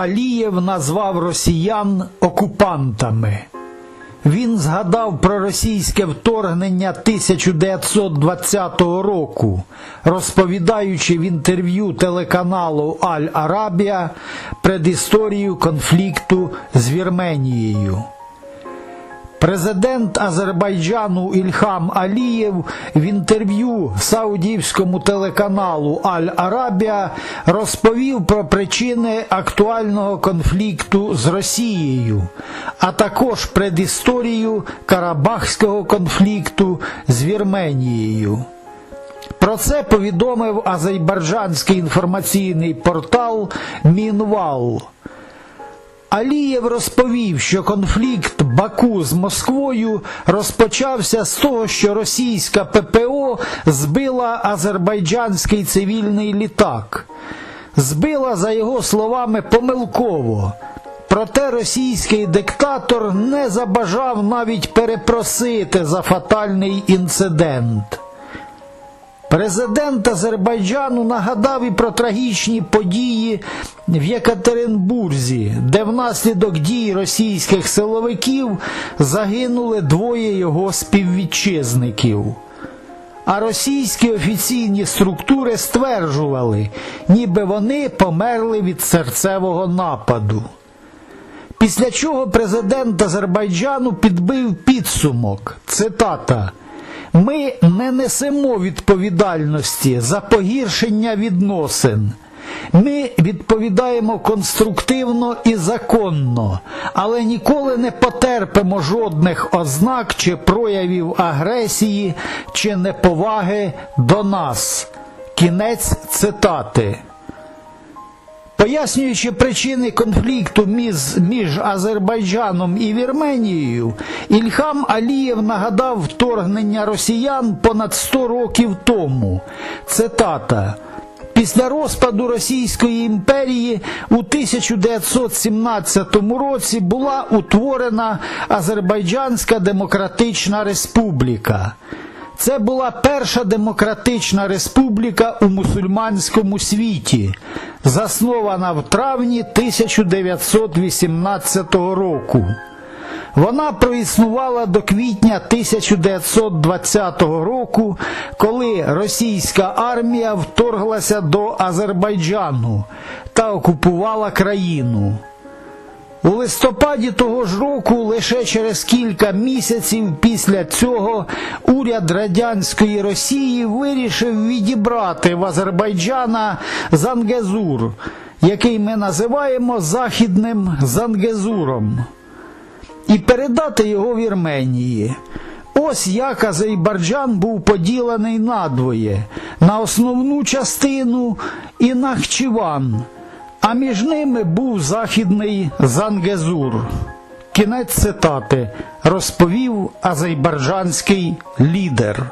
Алієв назвав росіян окупантами. Він згадав про російське вторгнення 1920 року, розповідаючи в інтерв'ю телеканалу Аль Арабія предісторію конфлікту з Вірменією. Президент Азербайджану Ільхам Алієв в інтерв'ю саудівському телеканалу Аль Арабія розповів про причини актуального конфлікту з Росією, а також предісторію Карабахського конфлікту з Вірменією. Про це повідомив азербайджанський інформаційний портал Мінвал. Алієв розповів, що конфлікт Баку з Москвою розпочався з того, що російська ППО збила азербайджанський цивільний літак. Збила, за його словами, помилково. Проте російський диктатор не забажав навіть перепросити за фатальний інцидент. Президент Азербайджану нагадав і про трагічні події в Єкатеринбурзі, де внаслідок дій російських силовиків загинули двоє його співвітчизників. А російські офіційні структури стверджували, ніби вони померли від серцевого нападу. Після чого президент Азербайджану підбив підсумок. Цитата. Ми не несемо відповідальності за погіршення відносин. Ми відповідаємо конструктивно і законно, але ніколи не потерпимо жодних ознак чи проявів агресії чи неповаги до нас. Кінець цитати. Пояснюючи причини конфлікту між, між Азербайджаном і Вірменією, Ільхам Алієв нагадав вторгнення росіян понад 100 років тому. Цитата. Після розпаду Російської імперії у 1917 році була утворена Азербайджанська Демократична Республіка. Це була перша демократична республіка у мусульманському світі, заснована в травні 1918 року. Вона проіснувала до квітня 1920 року, коли російська армія вторглася до Азербайджану та окупувала країну. У листопаді того ж року, лише через кілька місяців після цього, уряд радянської Росії вирішив відібрати в Азербайджана Зангезур, який ми називаємо Західним Зангезуром, і передати його Вірменії. Ось як Азербайджан був поділений надвоє на основну частину і Нахчиван а між ними був західний Зангезур. Кінець цитати розповів азербайджанський лідер.